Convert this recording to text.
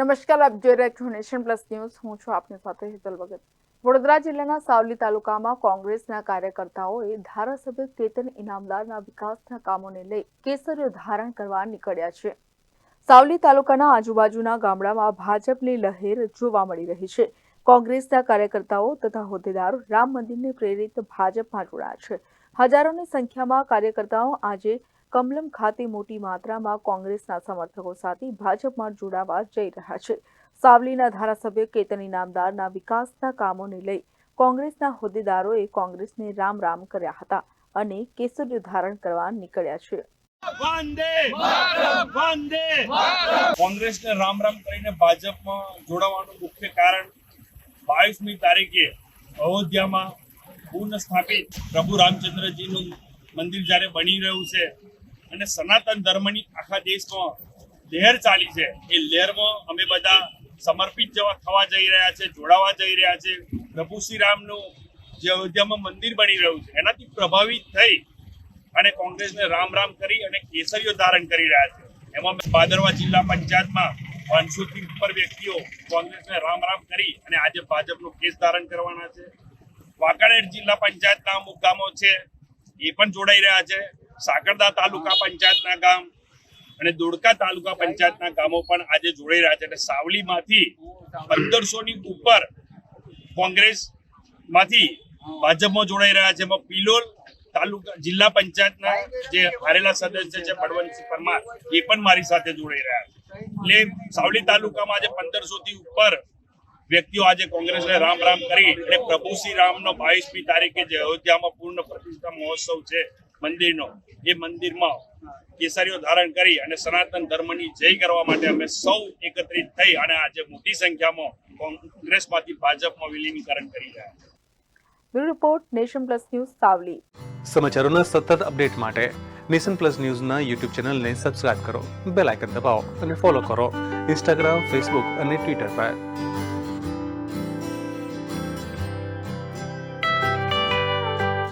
નમસ્કાર, આપ જોઈ રહ્યા છો નેશન પ્લસ ન્યૂઝ. હું છું આપની સાથે હેતલ ભગત. વડોદરા જિલ્લાના સાવલી તાલુકામાં કોંગ્રેસના કાર્યકર્તાઓએ ધારાસભ્ય કેતન ઇનામદારના વિકાસના કામોને લઈ કેસરીઓ ધારણ કરવા નીકળ્યા છે. સાવલી તાલુકાના આજુબાજુના ગામડામાં ભાજપની લહેર જોવા મળી રહી છે. કોંગ્રેસના કાર્યકર્તાઓ તથા હોદ્દેદારો રામ મંદિરને પ્રેરિત ભાજપમાં જોડાયા છે. હજારોની સંખ્યામાં કાર્યકર્તાઓ આજે કમલમ ખાતે મોટી માત્રામાં કોંગ્રેસના સમર્થકો સાથે ભાજપમાં જોડાવા જઈ રહ્યા છે. સાવલીના ધારાસભ્ય કેતન ઇનામદારના વિકાસના કામોને લઈ કોંગ્રેસના હોદ્દેદારોએ કોંગ્રેસને રામ રામ કર્યા હતા અને કેસરીઓ ધારણ કરવા નીકળ્યા છે. કોંગ્રેસને રામ રામ કરીને ભાજપમાં જોડાવાનું મુખ્ય કારણ બાવીસમી તારીખે અયોધ્યામાં પુનઃ સ્થાપિત પ્રભુ રામચંદ્રજીનું મંદિર જ્યારે બની રહ્યું છે અને સનાતન ધર્મની આખા દેશમાં લહેર ચાલી છે, એ લહેરમાં અમે બધા સમર્પિત જવા થવા જઈ રહ્યા છે, જોડાવા જઈ રહ્યા છે. પ્રભુ શ્રી રામનું જે અયોધ્યામાં મંદિર બની રહ્યું છે, એનાથી પ્રભાવિત થઈ અને કોંગ્રેસને રામ રામ કરી અને કેસરીઓ ધારણ કરી રહ્યા છે. એમાં ભાદરવા જિલ્લા પંચાયતમાં પાંચસોથી ઉપર વ્યક્તિઓ કોંગ્રેસને રામ રામ કરી અને આજે ભાજપનો કેસ ધારણ કરવાના છે. વાંકાનેર જિલ્લા પંચાયતના અમુક ગામો છે, એ પણ જોડાઈ રહ્યા છે. સાકરદા તાલુકા પંચાયતના ગામ અને દોડકા તાલુકા પંચાયતના ગામો પણ આજે જોડાઈ રહ્યા છે અને સાવલીમાંથી પંદરસોની ઉપર કોંગ્રેસમાંથી ભાજપમાં જોડાઈ રહ્યા છે. એમાં પિલોલ તાલુકા, જિલ્લા પંચાયતના જે હારેલા સદસ્ય છે, બળવંતસિંહ પરમાર, એ પણ મારી સાથે જોડાઈ રહ્યા છે. એટલે સાવલી તાલુકામાં આજે પંદરસો થી ઉપર વ્યક્તિઓ આજે કોંગ્રેસને રામ રામ કરી અને પ્રભુ શ્રી રામનો બાવીસમી તારીખે જે અયોધ્યામાં પૂર્ણ પ્રતિષ્ઠા મહોત્સવ છે મંદિરનો એ મંદિરમાં કેસરીઓ ધારણ કરી અને સનાતન ધર્મની જય કરવા માટે અમે સૌ એકત્રિત થઈ અને આજે મોટી સંખ્યામાં કોંગ્રેસમાંથી ભાજપમાં વિલીનીકરણ કરી રહ્યા bureau report nation plus news Savli. સમાચારોના સતત અપડેટ માટે નેશન પ્લસ ન્યૂઝના યુટ્યુબ ચેનલને સબસ્ક્રાઇબ કરો બેલ આઇકન દબાવો અને ફોલો કરો ઇન્સ્ટાગ્રામ ફેસબુક અને ટ્વિટર પર.